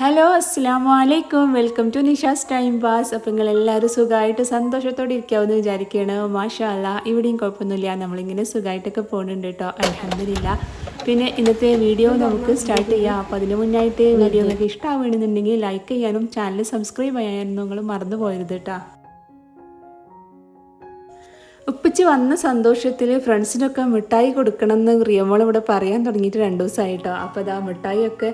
Hello അസ്സാം വലൈക്കും welcome to Nisha's time pass അപ്പോൾ നിങ്ങൾ എല്ലാവരും സുഖമായിട്ട് സന്തോഷത്തോടെ ഇരിക്കാമെന്ന് വിചാരിക്കുകയാണ്. മാഷാ അല്ല ഇവിടെയും കുഴപ്പമൊന്നുമില്ല. നമ്മളിങ്ങനെ സുഖമായിട്ടൊക്കെ പോകുന്നുണ്ട് കേട്ടോ. അലഹമില്ല പിന്നെ ഇന്നത്തെ വീഡിയോ നമുക്ക് സ്റ്റാർട്ട് ചെയ്യാം. അപ്പോൾ അതിന് മുന്നായിട്ട് വീഡിയോ നിങ്ങൾക്ക് ഇഷ്ടമാവുകയാണെന്നുണ്ടെങ്കിൽ ലൈക്ക് ചെയ്യാനും ചാനൽ സബ്സ്ക്രൈബ് ചെയ്യാനും നിങ്ങൾ മറന്നു പോയത് കേട്ടോ. ഉപ്പിച്ച് വന്ന സന്തോഷത്തിൽ ഫ്രണ്ട്സിനൊക്കെ മിഠായി കൊടുക്കണം എന്ന് റിയമോൾ ഇവിടെ പറയാൻ തുടങ്ങിയിട്ട് രണ്ട് ദിവസമായിട്ടോ. അപ്പോൾ അത് ആ മിഠായിയൊക്കെ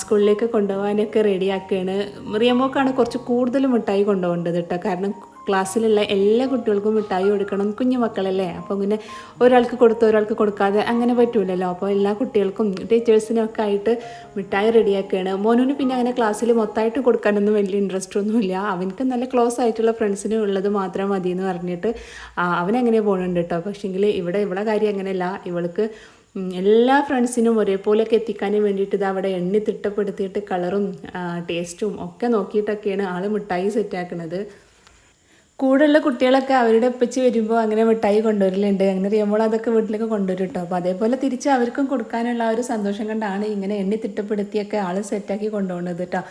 സ്കൂളിലേക്ക് കൊണ്ടുപോകാനൊക്കെ റെഡിയാക്കുകയാണ് റിയമോക്കാണ് കുറച്ച് കൂടുതൽ മിഠായി കൊണ്ടുപോകേണ്ടത് കേട്ടോ കാരണം ക്ലാസ്സിലുള്ള എല്ലാ കുട്ടികൾക്കും മിഠായി കൊടുക്കണം കുഞ്ഞു മക്കളല്ലേ അപ്പോൾ ഇങ്ങനെ ഒരാൾക്ക് കൊടുത്ത് ഒരാൾക്ക് കൊടുക്കാതെ അങ്ങനെ പറ്റൂലല്ലോ. അപ്പോൾ എല്ലാ കുട്ടികൾക്കും ടീച്ചേഴ്സിനും ഒക്കെ ആയിട്ട് മിഠായി റെഡിയാക്കുകയാണ് മോനുവിന് പിന്നെ അങ്ങനെ ക്ലാസ്സിൽ മൊത്തമായിട്ട് കൊടുക്കാനൊന്നും വലിയ ഇൻട്രസ്റ്റ് ഒന്നുമില്ല. അവനക്ക് നല്ല ക്ലോസ് ആയിട്ടുള്ള ഫ്രണ്ട്സിന് ഉള്ളത് മാത്രം മതി എന്ന് പറഞ്ഞിട്ട് അവനങ്ങനെ പോകുന്നുണ്ട് കേട്ടോ പക്ഷേങ്കിൽ ഇവിടെ ഇവിടെ കാര്യം അങ്ങനെയല്ല. ഇവൾക്ക് എല്ലാ ഫ്രണ്ട്സിനും ഒരേപോലെയൊക്കെ എത്തിക്കാൻ വേണ്ടിയിട്ട് ഇത് അവിടെ എണ്ണി തിട്ടപ്പെടുത്തിയിട്ട് കളറും ടേസ്റ്റും ഒക്കെ നോക്കിയിട്ടൊക്കെയാണ് ആൾ മിഠായി സെറ്റാക്കുന്നത് കൂടെയുള്ള കുട്ടികളൊക്കെ അവരുടെ ഒപ്പിച്ച് വരുമ്പോൾ അങ്ങനെ മിഠായി കൊണ്ടുവരലുണ്ട്. അങ്ങനെ അറിയുമ്പോൾ അതൊക്കെ വീട്ടിലേക്ക് കൊണ്ടുവരും കേട്ടോ അപ്പോൾ അതേപോലെ തിരിച്ച് അവർക്കും കൊടുക്കാനുള്ള ആ ഒരു സന്തോഷം കൊണ്ടാണ് ഇങ്ങനെ എണ്ണി തിട്ടപ്പെടുത്തിയൊക്കെ ആൾ സെറ്റാക്കി കൊണ്ടുപോകുന്നത് കേട്ടോ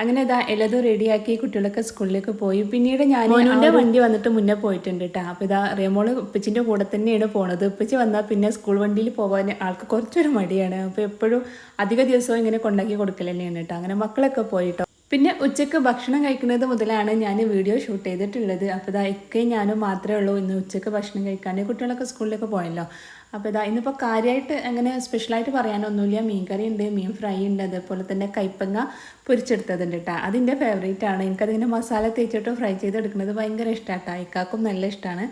അങ്ങനെ ഇതാ എല്ലതും റെഡിയാക്കി കുട്ടികളൊക്കെ സ്കൂളിലേക്ക് പോയി. പിന്നീട് ഞാൻ മോനുവിന്റെ വണ്ടി വന്നിട്ട് മുന്നേ പോയിട്ടുണ്ട് കേട്ടോ അപ്പോൾ ഇതാ റിയമോൾ ഉപ്പച്ചിന്റെ കൂടെ തന്നെയാണ് പോണത്. ഉപ്പച്ചി വന്നാൽ പിന്നെ സ്കൂൾ വണ്ടിയിൽ പോകാൻ ആൾക്ക് കുറച്ചൊരു മടിയാണ്. അപ്പോൾ എപ്പോഴും അധിക ദിവസവും ഇങ്ങനെ കൊണ്ടാക്കി കൊടുക്കൽ തന്നെയാണ് കേട്ടോ അങ്ങനെ മക്കളൊക്കെ പോയിട്ടോ പിന്നെ ഉച്ചയ്ക്ക് ഭക്ഷണം കഴിക്കുന്നത് മുതലാണ് ഞാൻ വീഡിയോ ഷൂട്ട് ചെയ്തിട്ടുള്ളത്. അപ്പോൾ ഇതാ ഇക്കയും ഞാനും മാത്രമേ ഉള്ളൂ. ഇന്ന് ഉച്ചയ്ക്ക് ഭക്ഷണം കഴിക്കാൻ കുട്ടികളൊക്കെ സ്കൂളിലേക്ക് പോയല്ലോ. അപ്പോൾ ഇതാ ഇന്നിപ്പോൾ കാര്യമായിട്ട് അങ്ങനെ സ്പെഷ്യലായിട്ട് പറയാനൊന്നുമില്ല. മീൻ കറി ഉണ്ട് മീൻ ഫ്രൈ ഉണ്ട് അതേപോലെ തന്നെ കൈപ്പങ്ങ പൊരിച്ചെടുത്തതുണ്ട് കേട്ടോ അതിന്റെ ഫേവറേറ്റ് ആണ്. എനിക്കതിങ്ങനെ മസാല തേച്ചിട്ട് ഫ്രൈ ചെയ്തെടുക്കുന്നത് ഭയങ്കര ഇഷ്ടമാണ് കേട്ടോ ഇക്കാക്കും നല്ല ഇഷ്ടമാണ്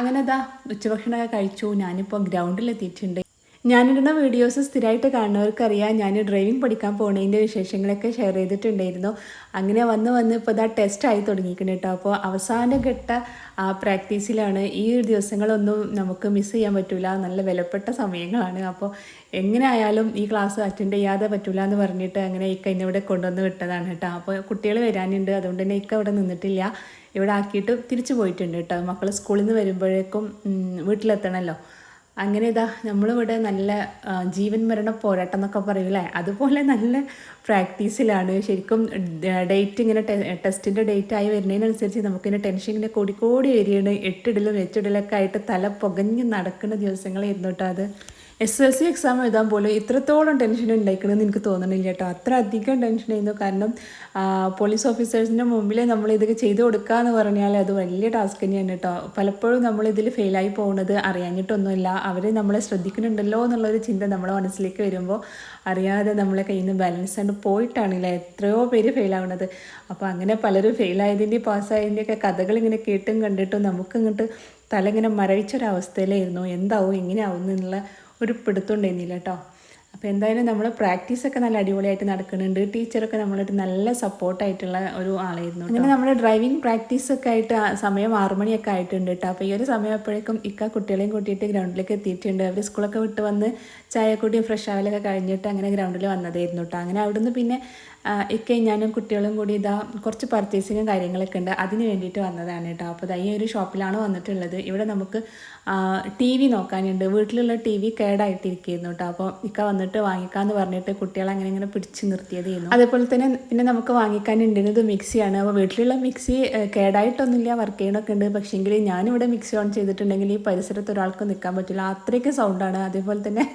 അങ്ങനെ ഇതാ ഉച്ചഭക്ഷണമൊക്കെ കഴിച്ചു. ഞാനിപ്പോൾ ഗ്രൗണ്ടിലെത്തിയിട്ടുണ്ട് ഞാനിടുന്ന വീഡിയോസ് സ്ഥിരമായിട്ട് കാണുന്നവർക്കറിയാം. ഞാൻ ഡ്രൈവിംഗ് പഠിക്കാൻ പോകുന്നതിന്റെ വിശേഷങ്ങളൊക്കെ ഷെയർ ചെയ്തിട്ടുണ്ടായിരുന്നു. അങ്ങനെ വന്ന് വന്ന് ഇപ്പോൾ ഇതാ ടെസ്റ്റായി ആയി തുടങ്ങിയിരിക്കണം കേട്ടോ അപ്പോൾ അവസാന ഘട്ട പ്രാക്ടീസിലാണ് ഈ ദിവസങ്ങളൊന്നും നമുക്ക് മിസ് ചെയ്യാൻ പറ്റില്ല നല്ല വിലപ്പെട്ട സമയങ്ങളാണ്. അപ്പോൾ എങ്ങനെ ആയാലും ഈ ക്ലാസ് അറ്റൻഡ് ചെയ്യാതെ പറ്റില്ല എന്ന് പറഞ്ഞിട്ട് അങ്ങനെ ഈ എന്നെ ഇവിടെ കൊണ്ടുവന്ന് വിട്ടതാണ് കേട്ടോ അപ്പോൾ കുട്ടികൾ വരാനുണ്ട്. അതുകൊണ്ട് തന്നെ ഇക്ക ഇവിടെ നിന്നിട്ടില്ല. ഇവിടെ ആക്കിയിട്ട് തിരിച്ചു പോയിട്ടുണ്ട് കേട്ടോ മക്കൾ സ്കൂളിൽ നിന്ന് വരുമ്പോഴേക്കും വീട്ടിലെത്തണമല്ലോ അങ്ങനെ ഇതാ നമ്മളിവിടെ നല്ല ജീവൻ മരണ പോരാട്ടം എന്നൊക്കെ പറയൂലേ അതുപോലെ നല്ല പ്രാക്ടീസിലാണ്. ശരിക്കും ഡേറ്റ് ഇങ്ങനെ ടെസ്റ്റിന്റെ ഡേറ്റ് ആയി വരുന്നതിനനുസരിച്ച് നമുക്കിങ്ങനെ ടെൻഷൻ ഇങ്ങനെ കൂടിക്കൂടി വരികയാണ്. എട്ടിടലും എച്ചിടലൊക്കെ ആയിട്ട് തല പുകഞ്ഞ് നടക്കുന്ന ദിവസങ്ങളായിരുന്നു കേട്ടോ അത്. എസ് എൽ സി എക്സാം എഴുതാൻ പോലും ഇത്രത്തോളം ടെൻഷൻ ഉണ്ടായിക്കണമെന്ന് എനിക്ക് തോന്നണില്ല കേട്ടോ. അത്ര അധികം ടെൻഷൻ ആയിരുന്നു. കാരണം പോലീസ് ഓഫീസേഴ്സിന്റെ മുമ്പിൽ നമ്മൾ ഇതൊക്കെ ചെയ്ത് കൊടുക്കുക എന്ന് പറഞ്ഞാൽ അത് വലിയ ടാസ്ക് തന്നെയാണ് കേട്ടോ. പലപ്പോഴും നമ്മൾ ഇതിൽ ഫെയിലായി പോകുന്നത് അറിയാഞ്ഞിട്ടൊന്നുമില്ല. അവർ നമ്മളെ ശ്രദ്ധിക്കുന്നുണ്ടല്ലോ എന്നുള്ളൊരു ചിന്ത നമ്മളെ മനസ്സിലേക്ക് വരുമ്പോൾ അറിയാതെ നമ്മളെ കയ്യിൽ നിന്ന് ബാലൻസ് ആണ് പോയിട്ടാണില്ല എത്രയോ പേര് ഫെയിലാവുന്നത് അപ്പോൾ അങ്ങനെ പലരും ഫെയിലായതിന്റെ പാസ്സായതിന്റെയൊക്കെ കഥകൾ ഇങ്ങനെ കേട്ടും കണ്ടിട്ടും നമുക്ക് ഇങ്ങോട്ട് തല ഇങ്ങനെ മരവിച്ചൊരവസ്ഥയിലായിരുന്നു എന്താവും എങ്ങനെയാവും എന്നുള്ള ഒരു പിടുത്തം ഉണ്ടായിരുന്നില്ല കേട്ടോ അപ്പോൾ എന്തായാലും നമ്മൾ പ്രാക്ടീസൊക്കെ നല്ല അടിപൊളിയായിട്ട് നടക്കുന്നുണ്ട്. ടീച്ചറൊക്കെ നമ്മളായിട്ട് നല്ല സപ്പോർട്ടായിട്ടുള്ള ഒരു ആളായിരുന്നു അങ്ങനെ നമ്മൾ ഡ്രൈവിംഗ് പ്രാക്ടീസൊക്കെ ആയിട്ട് ആ സമയം ആറു മണിയൊക്കെ ആയിട്ടുണ്ട് കേട്ടോ അപ്പോൾ ഈ ഒരു സമയം അപ്പോഴേക്കും ഇക്ക കുട്ടികളെയും കൂട്ടിയിട്ട് ഗ്രൗണ്ടിലേക്ക് എത്തിയിട്ടുണ്ട്. അവർ സ്കൂളൊക്കെ വിട്ട് വന്ന് ചായക്കൂട്ടിയും ഫ്രഷ് ആവലൊക്കെ കഴിഞ്ഞിട്ട് അങ്ങനെ ഗ്രൗണ്ടിൽ വന്നതായിരുന്നു കേട്ടോ അങ്ങനെ അവിടുന്ന് പിന്നെ ഇക്കയും ഞാനും കുട്ടികളും കൂടി ഇതാ കുറച്ച് പർച്ചേസിങ്ങും കാര്യങ്ങളൊക്കെ ഉണ്ട്. അതിന് വേണ്ടിയിട്ട് വന്നതാണ് കേട്ടോ. അപ്പോൾ ഈ ഒരു ഷോപ്പിലാണ് വന്നിട്ടുള്ളത്. ഇവിടെ നമുക്ക് ടി വി നോക്കാനുണ്ട്. വീട്ടിലുള്ള ടി വി കേടായിട്ടിരിക്കുന്നു കേട്ടോ. അപ്പോൾ ഇക്ക വന്നിട്ട് വാങ്ങിക്കാന്ന് പറഞ്ഞിട്ട് കുട്ടികളെ അങ്ങനെ ഇങ്ങനെ പിടിച്ച് നിർത്തിയതായിരുന്നു അതേപോലെ തന്നെ പിന്നെ നമുക്ക് വാങ്ങിക്കാനുണ്ടിരുന്നത് മിക്സിയാണ് അപ്പോൾ വീട്ടിലുള്ള മിക്സി കേടായിട്ടൊന്നുമില്ല. വർക്ക് ചെയ്യണമൊക്കെ ഉണ്ട്. പക്ഷേങ്കിൽ ഞാനിവിടെ മിക്സി ഓൺ ചെയ്തിട്ടുണ്ടെങ്കിൽ ഈ പരിസരത്ത് ഒരാൾക്ക് നിൽക്കാൻ പറ്റില്ല. അത്രയ്ക്ക് സൗണ്ടാണ് അതേപോലെ തന്നെ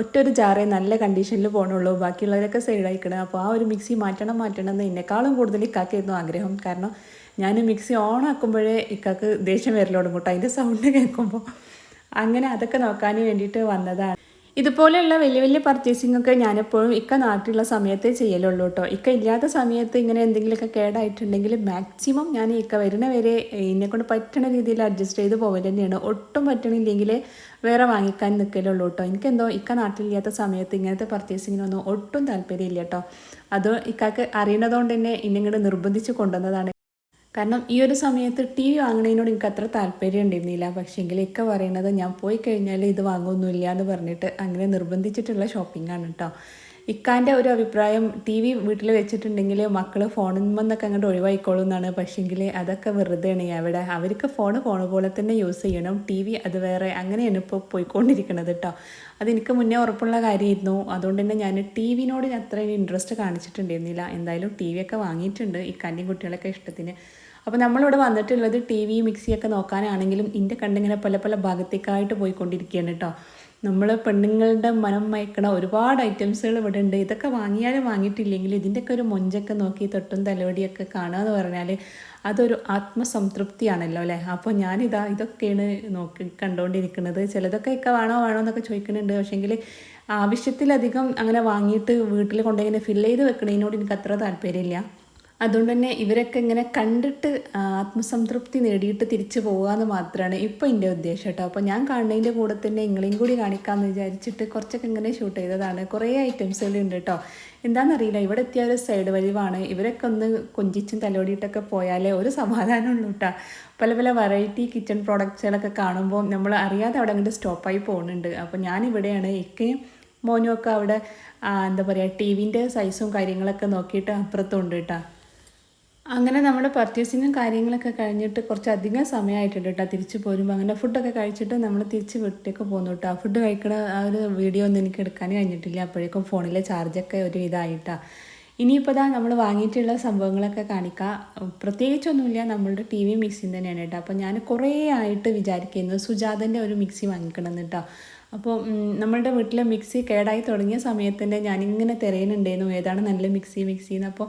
ഒറ്റ ഒരു ജാറേ നല്ല കണ്ടീഷനിൽ പോകണുള്ളൂ ബാക്കിയുള്ളവരൊക്കെ സൈഡായിക്കണം അപ്പോൾ ആ ഒരു മിക്സി മാറ്റണം മാറ്റണം എന്ന് എന്നെക്കാളും കൂടുതൽ ഇക്കാക്കായിരുന്നു ആഗ്രഹം. കാരണം ഞാൻ മിക്സി ഓൺ ആക്കുമ്പോഴേ ഇക്കാക്ക് ദേഷ്യം വരലോടും കേട്ടോ അതിന്റെ സൗണ്ട് കേൾക്കുമ്പോൾ അങ്ങനെ അതൊക്കെ നോക്കാൻ വേണ്ടിയിട്ട് വന്നതാണ്. ഇതുപോലെയുള്ള വലിയ വലിയ പർച്ചേസിംഗ് ഒക്കെ ഞാനെപ്പോഴും ഇക്ക നാട്ടിലുള്ള സമയത്തേ ചെയ്യലുള്ളൂ കേട്ടോ ഇക്ക ഇല്ലാത്ത സമയത്ത് ഇങ്ങനെ എന്തെങ്കിലുമൊക്കെ കേടായിട്ടുണ്ടെങ്കിൽ മാക്സിമം ഞാൻ ഇക്ക വരുന്ന വരെ എന്നെക്കൊണ്ട് പറ്റണ രീതിയിൽ അഡ്ജസ്റ്റ് ചെയ്ത് പോകൽ തന്നെയാണ്. ഒട്ടും പറ്റണില്ലെങ്കിൽ വേറെ വാങ്ങിക്കാൻ നിൽക്കലുള്ളൂ കേട്ടോ എനിക്കെന്തോ ഇക്ക നാട്ടിലില്ലാത്ത സമയത്ത് ഇങ്ങനത്തെ പർച്ചേസിങ്ങിനൊന്നും ഒട്ടും താല്പര്യമില്ല കേട്ടോ അത് ഇക്കാക്ക് അറിയണതുകൊണ്ട് തന്നെ ഇന്നിങ്ങോട്ട് നിർബന്ധിച്ച് കൊണ്ടുവന്നതാണ്. കാരണം ഈ ഒരു സമയത്ത് ടി വി വാങ്ങണതിനോട് എനിക്ക് അത്ര താല്പര്യം ഉണ്ടായിരുന്നില്ല. പക്ഷേങ്കിൽ ഇക്ക പറയുന്നത് ഞാൻ പോയി കഴിഞ്ഞാൽ ഇത് വാങ്ങുമൊന്നുമില്ല എന്ന് പറഞ്ഞിട്ട് അങ്ങനെ നിർബന്ധിച്ചിട്ടുള്ള ഷോപ്പിംഗ് ആണ് കേട്ടോ ഇക്കാന്റെ ഒരു അഭിപ്രായം ടി വി വീട്ടിൽ വെച്ചിട്ടുണ്ടെങ്കിൽ മക്കൾ ഫോണിൽ നിന്നൊക്കെ അങ്ങോട്ട് ഒഴിവായിക്കോളും എന്നാണ് പക്ഷേങ്കിൽ അതൊക്കെ വെറുതെയാണ്. അവിടെ അവർക്ക് ഫോൺ ഫോൺ പോലെ തന്നെ യൂസ് ചെയ്യണം. ടി വി അത് വേറെ അങ്ങനെയാണ് ഇപ്പോൾ പോയിക്കൊണ്ടിരിക്കുന്നത് കേട്ടോ അതെനിക്ക് മുന്നേ ഉറപ്പുള്ള കാര്യമായിരുന്നു. അതുകൊണ്ട് തന്നെ ഞാൻ ടി വിനോട് അത്ര ഇൻട്രസ്റ്റ് കാണിച്ചിട്ടുണ്ടായിരുന്നില്ല. എന്തായാലും ടി വി ഒക്കെ വാങ്ങിയിട്ടുണ്ട് ഇക്കാന്റെയും കുട്ടികളൊക്കെ ഇഷ്ടത്തിന്. അപ്പോൾ നമ്മളിവിടെ വന്നിട്ടുള്ളത് ടി വി മിക്സിയൊക്കെ നോക്കാനാണെങ്കിലും ഇന്റെ കണ്ടിങ്ങനെ പല പല ഭാഗത്തേക്കായിട്ട് പോയിക്കൊണ്ടിരിക്കുകയാണ് കേട്ടോ നമ്മൾ പെണ്ണുങ്ങളുടെ മനം മയക്കണ ഒരുപാട് ഐറ്റംസുകൾ ഇവിടെ ഉണ്ട് ഇതൊക്കെ വാങ്ങിയാലും വാങ്ങിയിട്ടില്ലെങ്കിൽ ഇതിന്റെയൊക്കെ ഒരു മൊഞ്ചൊക്കെ നോക്കി തൊട്ടും തലോടിയൊക്കെ കാണുക എന്ന് പറഞ്ഞാൽ അതൊരു ആത്മസംതൃപ്തിയാണല്ലോ അല്ലേ? അപ്പോൾ ഞാനിതാ ഇതൊക്കെയാണ് നോക്കി കണ്ടുകൊണ്ടിരിക്കുന്നത് ചിലതൊക്കെ ഒക്കെ വേണോ വേണോ എന്നൊക്കെ ചോദിക്കുന്നുണ്ട് പക്ഷേങ്കിൽ ആവശ്യത്തിലധികം അങ്ങനെ വാങ്ങിയിട്ട് വീട്ടിൽ കൊണ്ടുപോയി ഫില്ല് ചെയ്ത് വെക്കണതിനോട് എനിക്ക് അത്ര താല്പര്യമില്ല. അതുകൊണ്ട് തന്നെ ഇവരൊക്കെ ഇങ്ങനെ കണ്ടിട്ട് ആത്മസംതൃപ്തി നേടിയിട്ട് തിരിച്ചു പോകാമെന്ന് മാത്രമാണ് ഇപ്പോൾ എന്റെ ഉദ്ദേശം കേട്ടോ അപ്പോൾ ഞാൻ കാണുന്നതിന്റെ കൂടെ തന്നെ നിങ്ങളെയും കൂടി കാണിക്കാമെന്ന് വിചാരിച്ചിട്ട് കുറച്ചൊക്കെ ഇങ്ങനെ ഷൂട്ട് ചെയ്തതാണ്. കുറേ ഐറ്റംസുകൾ ഉണ്ട് കേട്ടോ എന്താണെന്നറിയില്ല ഇവിടെ എത്തിയ ഒരു സൈഡ് വലിവാണ് ഇവരൊക്കെ ഒന്ന് കൊഞ്ചിച്ചും തലോടിയിട്ടൊക്കെ പോയാലേ ഒരു സമാധാനമുള്ളൂ കേട്ടോ പല പല വെറൈറ്റി കിച്ചൺ പ്രോഡക്റ്റ്സുകളൊക്കെ കാണുമ്പോൾ നമ്മൾ അറിയാതെ അവിടെ അങ്ങോട്ട് സ്റ്റോപ്പായി പോകുന്നുണ്ട് അപ്പോൾ ഞാനിവിടെയാണ് ഇക്കയും മോനുമൊക്കെ അവിടെ എന്താ പറയുക ടി വിന്റെ സൈസും കാര്യങ്ങളൊക്കെ നോക്കിയിട്ട് അപ്പുറത്തുണ്ട് കേട്ടോ അങ്ങനെ നമ്മുടെ പർച്ചേസിങ്ങും കാര്യങ്ങളൊക്കെ കഴിഞ്ഞിട്ട് കുറച്ച് അധികം സമയമായിട്ടുണ്ട് കേട്ടോ തിരിച്ചു പോരുമ്പോൾ അങ്ങനെ ഫുഡൊക്കെ കഴിച്ചിട്ട് നമ്മൾ തിരിച്ച് വീട്ടിലേക്ക് പോകുന്നു കേട്ടോ ഫുഡ് കഴിക്കണ ആ ഒരു വീഡിയോ ഒന്നും എനിക്ക് എടുക്കാൻ കഴിഞ്ഞിട്ടില്ല. അപ്പോഴേക്കും ഫോണിലെ ചാർജൊക്കെ ഒരു ഇതായിട്ടാണ് ഇനിയിപ്പോൾ ഇതാ നമ്മൾ വാങ്ങിയിട്ടുള്ള സംഭവങ്ങളൊക്കെ കാണിക്കാം. പ്രത്യേകിച്ചൊന്നുമില്ല. നമ്മളുടെ ടി വി മിക്സിൻ തന്നെയാണ് കേട്ടോ അപ്പോൾ ഞാൻ കുറേ ആയിട്ട് വിചാരിക്കുന്നത് സുജാതന്റെ ഒരു മിക്സി വാങ്ങിക്കണം കേട്ടോ അപ്പോൾ നമ്മളുടെ വീട്ടിലെ മിക്സി കേടായി തുടങ്ങിയ സമയത്ത് തന്നെ ഞാനിങ്ങനെ തിരയുന്നുണ്ടായിരുന്നു ഏതാണ് നല്ല മിക്സി മിക്സി എന്ന് അപ്പോൾ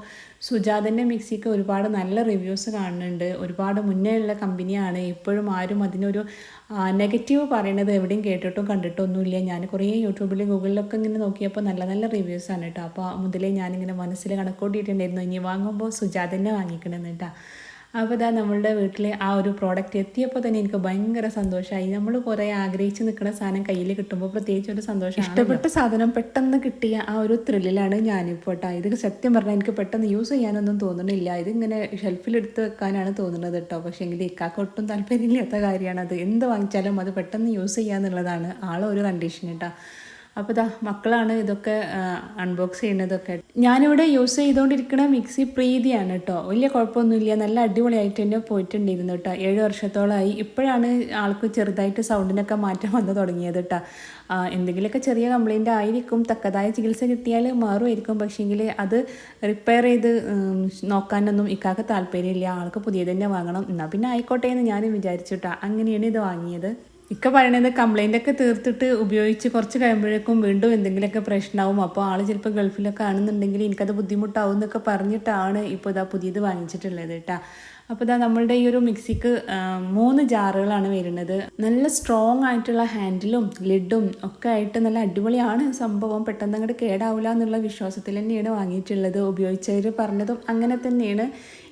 സുജാതന്റെ മിക്സിക്ക് ഒരുപാട് നല്ല റിവ്യൂസ് കാണുന്നുണ്ട്. ഒരുപാട് മുന്നേ ഉള്ള കമ്പനിയാണ്. ഇപ്പോഴും ആരും അതിനൊരു നെഗറ്റീവ് പറയണത് എവിടെയും കേട്ടിട്ടും കണ്ടിട്ടൊന്നുമില്ല. ഞാൻ കുറേ യൂട്യൂബിലും ഗൂഗിളിലൊക്കെ ഇങ്ങനെ നോക്കിയപ്പോൾ നല്ല നല്ല റിവ്യൂസ് ആണ് കേട്ടോ. അപ്പോൾ മുതലേ ഞാനിങ്ങനെ മനസ്സിൽ കണക്കൂട്ടിയിട്ടുണ്ടായിരുന്നു. ഇനി വാങ്ങുമ്പോൾ സുജാതന്നെ വാങ്ങിക്കണമെന്ന് കേട്ടോ. അപ്പോൾ ഇതാ നമ്മളുടെ വീട്ടിൽ ആ ഒരു പ്രോഡക്റ്റ് എത്തിയപ്പോൾ തന്നെ എനിക്ക് ഭയങ്കര സന്തോഷമായി നമ്മൾ കുറേ ആഗ്രഹിച്ച് നിൽക്കുന്ന സാധനം കയ്യിൽ കിട്ടുമ്പോൾ പ്രത്യേകിച്ച് ഒരു സന്തോഷം ഇഷ്ടപ്പെട്ട സാധനം പെട്ടെന്ന് കിട്ടിയ ആ ഒരു ത്രില്ലിലാണ് ഞാനിപ്പോൾ കേട്ടോ ഇത് സത്യം പറഞ്ഞാൽ എനിക്ക് പെട്ടെന്ന് യൂസ് ചെയ്യാനൊന്നും തോന്നുന്നില്ല ഇതിങ്ങനെ ഷെൽഫിലെടുത്ത് വെക്കാനാണ് തോന്നുന്നത് കേട്ടോ പക്ഷേ എങ്കിൽ ഇക്കാക്ക് ഒട്ടും താല്പര്യമില്ലാത്ത അത് എന്ത് വാങ്ങിച്ചാലും അത് പെട്ടെന്ന് യൂസ് ചെയ്യാന്നുള്ളതാണ് എന്നുള്ളതാണ് ഒരു കണ്ടീഷൻ കേട്ടോ അപ്പോൾ ഇതാ മക്കളാണ് ഇതൊക്കെ അൺബോക്സ് ചെയ്യുന്നതൊക്കെ. ഞാനിവിടെ യൂസ് ചെയ്തുകൊണ്ടിരിക്കുന്ന മിക്സി പ്രീതിയാണ് കേട്ടോ വലിയ കുഴപ്പമൊന്നുമില്ല. നല്ല അടിപൊളിയായിട്ട് തന്നെ പോയിട്ടുണ്ടായിരുന്നു കേട്ടോ ഏഴ് വർഷത്തോളമായി ഇപ്പോഴാണ് ആൾക്ക് ചെറുതായിട്ട് സൗണ്ടിനൊക്കെ മാറ്റം വന്നു തുടങ്ങിയത് കേട്ടോ എന്തെങ്കിലുമൊക്കെ ചെറിയ കംപ്ലൈന്റ് ആയിരിക്കും. തക്കതായ ചികിത്സ കിട്ടിയാൽ മാറുമായിരിക്കും. പക്ഷേങ്കിൽ അത് റിപ്പയർ ചെയ്ത് നോക്കാനൊന്നും ഇക്കാക്ക് താല്പര്യമില്ല. ആൾക്ക് പുതിയത് തന്നെ വാങ്ങണം. എന്നാൽ പിന്നെ ആയിക്കോട്ടെ എന്ന് ഞാനും വിചാരിച്ചു കേട്ടോ അങ്ങനെയാണ് ഇത് വാങ്ങിയത്. ഇക്ക പറയണത് കംപ്ലൈന്റ് ഒക്കെ തീർത്തിട്ട് ഉപയോഗിച്ച് കുറച്ച് കഴിയുമ്പോഴേക്കും വീണ്ടും എന്തെങ്കിലുമൊക്കെ പ്രശ്നമാവും. അപ്പോൾ ആൾ ചിലപ്പോൾ ഗൾഫിലൊക്കെ ആണെന്നുണ്ടെങ്കിൽ എനിക്കത് ബുദ്ധിമുട്ടാവും എന്നൊക്കെ പറഞ്ഞിട്ടാണ് ഇപ്പോൾ ഇതാ പുതിയത് വാങ്ങിച്ചിട്ടുള്ളത് കേട്ടോ. അപ്പോൾ ഇതാ നമ്മളുടെ ഈ ഒരു മിക്സിക്ക് മൂന്ന് ജാറുകളാണ് വരുന്നത്. നല്ല സ്ട്രോങ് ആയിട്ടുള്ള ഹാൻഡിലും ലിഡും ഒക്കെ ആയിട്ട് നല്ല അടിപൊളിയാണ്. സംഭവം പെട്ടെന്ന് അങ്ങോട്ട് കേടാവില്ല എന്നുള്ള വിശ്വാസത്തിൽ തന്നെയാണ് വാങ്ങിയിട്ടുള്ളത്. ഉപയോഗിച്ചവർ പറഞ്ഞതും അങ്ങനെ തന്നെയാണ്.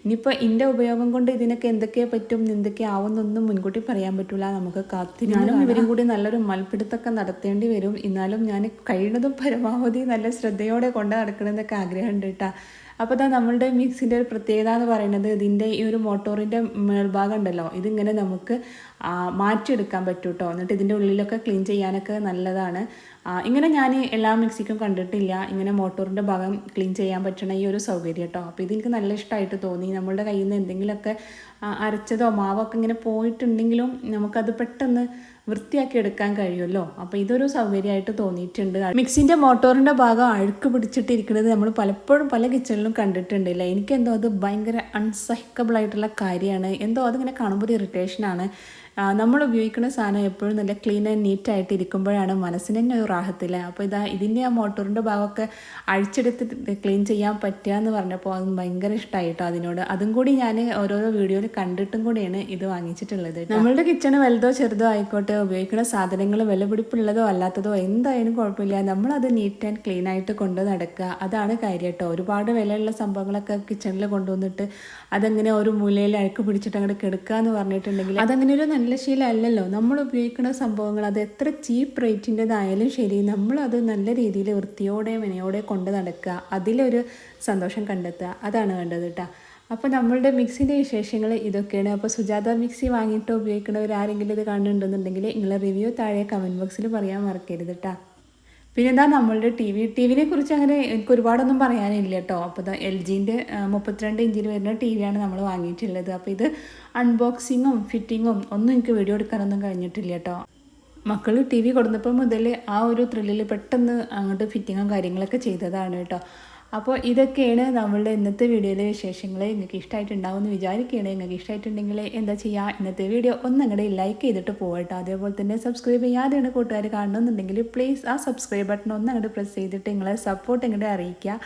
ഇനിയിപ്പോൾ എന്റെ ഉപയോഗം കൊണ്ട് ഇതിനൊക്കെ എന്തൊക്കെ പറ്റും എന്തൊക്കെ ആവുന്നൊന്നും മുൻകൂട്ടി പറയാൻ പറ്റില്ല നമുക്ക് കാത്തിനാനും ഇവരും കൂടി നല്ലൊരു മൽപ്പിടുത്തൊക്കെ നടത്തേണ്ടി വരും. എന്നാലും ഞാൻ കഴിയുന്നതും പരമാവധി നല്ല ശ്രദ്ധയോടെ കൊണ്ട് നടക്കണമെന്നൊക്കെ ആഗ്രഹമുണ്ട് കേട്ടോ അപ്പോൾ ഇതാ നമ്മളുടെ മിക്സിന്റെ ഒരു പ്രത്യേകത എന്ന് പറയുന്നത് ഇതിന്റെ ഈ ഒരു മോട്ടോറിന്റെ മേൽഭാഗം ഉണ്ടല്ലോ ഇതിങ്ങനെ നമുക്ക് മാറ്റിയെടുക്കാൻ പറ്റും കേട്ടോ എന്നിട്ട് ഇതിന്റെ ഉള്ളിലൊക്കെ ക്ലീൻ ചെയ്യാനൊക്കെ നല്ലതാണ്. ഇങ്ങനെ ഞാൻ എല്ലാ മിക്സിക്കും കണ്ടിട്ടില്ല. ഇങ്ങനെ മോട്ടോറിന്റെ ഭാഗം ക്ലീൻ ചെയ്യാൻ പറ്റണ ഈ ഒരു സൗകര്യം കേട്ടോ അപ്പോൾ ഇതെനിക്ക് നല്ല ഇഷ്ടമായിട്ട് തോന്നി. നമ്മളുടെ കയ്യിൽ നിന്ന് എന്തെങ്കിലുമൊക്കെ അരച്ചതോ മാവൊക്കെ ഇങ്ങനെ പോയിട്ടുണ്ടെങ്കിലും നമുക്കത് പെട്ടെന്ന് വൃത്തിയാക്കി എടുക്കാൻ കഴിയുമല്ലോ? അപ്പോൾ ഇതൊരു സൗകര്യമായിട്ട് തോന്നിയിട്ടുണ്ട്. മിക്സിന്റെ മോട്ടോറിന്റെ ഭാഗം അഴുക്ക് പിടിച്ചിട്ടിരിക്കുന്നത് നമ്മൾ പലപ്പോഴും പല കിച്ചണിലും കണ്ടിട്ടുണ്ട് അല്ലേ എനിക്കെന്തോ അത് ഭയങ്കര അൺസഹിക്കബിൾ ആയിട്ടുള്ള കാര്യമാണ്. എന്തോ അതിങ്ങനെ കാണുമ്പോൾ ഒരു ഇറിറ്റേഷനാണ് നമ്മൾ ഉപയോഗിക്കുന്ന സാധനം എപ്പോഴും നല്ല ക്ലീൻ ആൻഡ് നീറ്റ് ആയിട്ട് ഇരിക്കുമ്പോഴാണ് മനസ്സിന് തന്നെ ഒരു റാഹത്തില്ല? അപ്പോൾ ഇതാ ഇതിന്റെ ആ മോട്ടോറിന്റെ ഭാഗമൊക്കെ അഴിച്ചെടുത്ത് ക്ലീൻ ചെയ്യാൻ പറ്റുക എന്ന് പറഞ്ഞപ്പോൾ അത് ഭയങ്കര ഇഷ്ടമായിട്ടോ അതിനോട്. അതും കൂടി ഞാൻ ഓരോരോ വീഡിയോയിൽ കണ്ടിട്ടും കൂടിയാണ് ഇത് വാങ്ങിച്ചിട്ടുള്ളത് നമ്മളുടെ കിച്ചണ് വലുതോ ചെറുതോ ആയിക്കോട്ടെ ഉപയോഗിക്കുന്ന സാധനങ്ങൾ വിലപിടിപ്പുള്ളതോ അല്ലാത്തതോ എന്തായാലും കുഴപ്പമില്ല. നമ്മളത് നീറ്റ് ആൻഡ് ക്ലീൻ ആയിട്ട് കൊണ്ട് നടക്കുക. അതാണ് കാര്യം കേട്ടോ. ഒരുപാട് വിലയുള്ള സംഭവങ്ങളൊക്കെ കിച്ചണിൽ കൊണ്ടുവന്നിട്ട് അതങ്ങനെ ഒരു മൂലയിൽ അഴുക്ക് പിടിച്ചിട്ട് അങ്ങോട്ട് കിടക്കുക എന്ന് പറഞ്ഞിട്ടുണ്ടെങ്കിൽ അതങ്ങനെ ഒരു നല്ല ശീലമല്ലല്ലോ നമ്മൾ ഉപയോഗിക്കുന്ന സംഭവങ്ങൾ അത് എത്ര ചീപ്പ് റേറ്റിന്റെതായാലും ശരി നമ്മളത് നല്ല രീതിയിൽ വൃത്തിയോടെ മെനയോടെ കൊണ്ട് നടക്കുക. അതിലൊരു സന്തോഷം കണ്ടെത്തുക. അതാണ് വേണ്ടത് കേട്ടോ. അപ്പോൾ നമ്മളുടെ മിക്സിന്റെ വിശേഷങ്ങൾ ഇതൊക്കെയാണ്. അപ്പോൾ സുജാത മിക്സി വാങ്ങിയിട്ട് ഉപയോഗിക്കുന്നവർ ആരെങ്കിലും ഇത് കാണുന്നുണ്ടെന്നുണ്ടെങ്കിൽ നിങ്ങളെ റിവ്യൂ താഴെ കമന്റ് ബോക്സിൽ പറയാൻ മറക്കരുത് കേട്ടോ. പിന്നെ എന്താ നമ്മളുടെ ടി വി ടി വിനെ കുറിച്ച് അങ്ങനെ എനിക്ക് ഒരുപാടൊന്നും പറയാനില്ല കേട്ടോ അപ്പോൾ എൽ ജിന്റെ മുപ്പത്തിരണ്ട് ഇഞ്ചിൽ വരുന്ന ടി വിയാണ് നമ്മൾ വാങ്ങിയിട്ടുള്ളത്. അപ്പോൾ ഇത് അൺബോക്സിങ്ങും ഫിറ്റിങ്ങും ഒന്നും എനിക്ക് വീഡിയോ എടുക്കാനൊന്നും കഴിഞ്ഞിട്ടില്ല കേട്ടോ മക്കൾ ടി വി കൊടുന്നപ്പോൾ മുതൽ ആ ഒരു ത്രില്ലിൽ പെട്ടെന്ന് അങ്ങോട്ട് ഫിറ്റിങ്ങും കാര്യങ്ങളൊക്കെ ചെയ്തതാണ് കേട്ടോ അപ്പോൾ ഇതൊക്കെയാണ് നമ്മളുടെ ഇന്നത്തെ വീഡിയോയിലെ വിശേഷങ്ങൾ നിങ്ങൾക്ക് ഇഷ്ടമായിട്ടുണ്ടാവുമെന്ന് വിചാരിക്കുകയാണ്. നിങ്ങൾക്ക് ഇഷ്ടമായിട്ടുണ്ടെങ്കിൽ എന്താ ചെയ്യുക ഇന്നത്തെ വീഡിയോ ഒന്ന് അങ്ങോട്ട് ലൈക്ക് ചെയ്തിട്ട് പോകട്ടോ അതേപോലെ തന്നെ സബ്സ്ക്രൈബ് ചെയ്യാതെയാണ് കൂട്ടുകാർ കാണണമെന്നുണ്ടെങ്കിൽ പ്ലീസ് ആ സബ്സ്ക്രൈബ് ബട്ടൺ ഒന്ന് അങ്ങോട്ട് പ്രസ് ചെയ്തിട്ട് നിങ്ങളെ സപ്പോർട്ട് ഇങ്ങോട്ട് അറിയിക്കുക.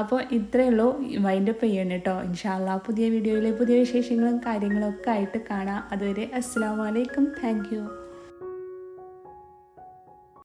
അപ്പോൾ ഇത്രയേ ഉള്ളൂ. വൈൻഡപ്പ് ചെയ്യണം കേട്ടോ. ഇൻഷാല്ല പുതിയ വീഡിയോയിലെ പുതിയ വിശേഷങ്ങളും കാര്യങ്ങളും ഒക്കെ ആയിട്ട് കാണാം. അതുവരെ അസ്സാം വലൈക്കും താങ്ക്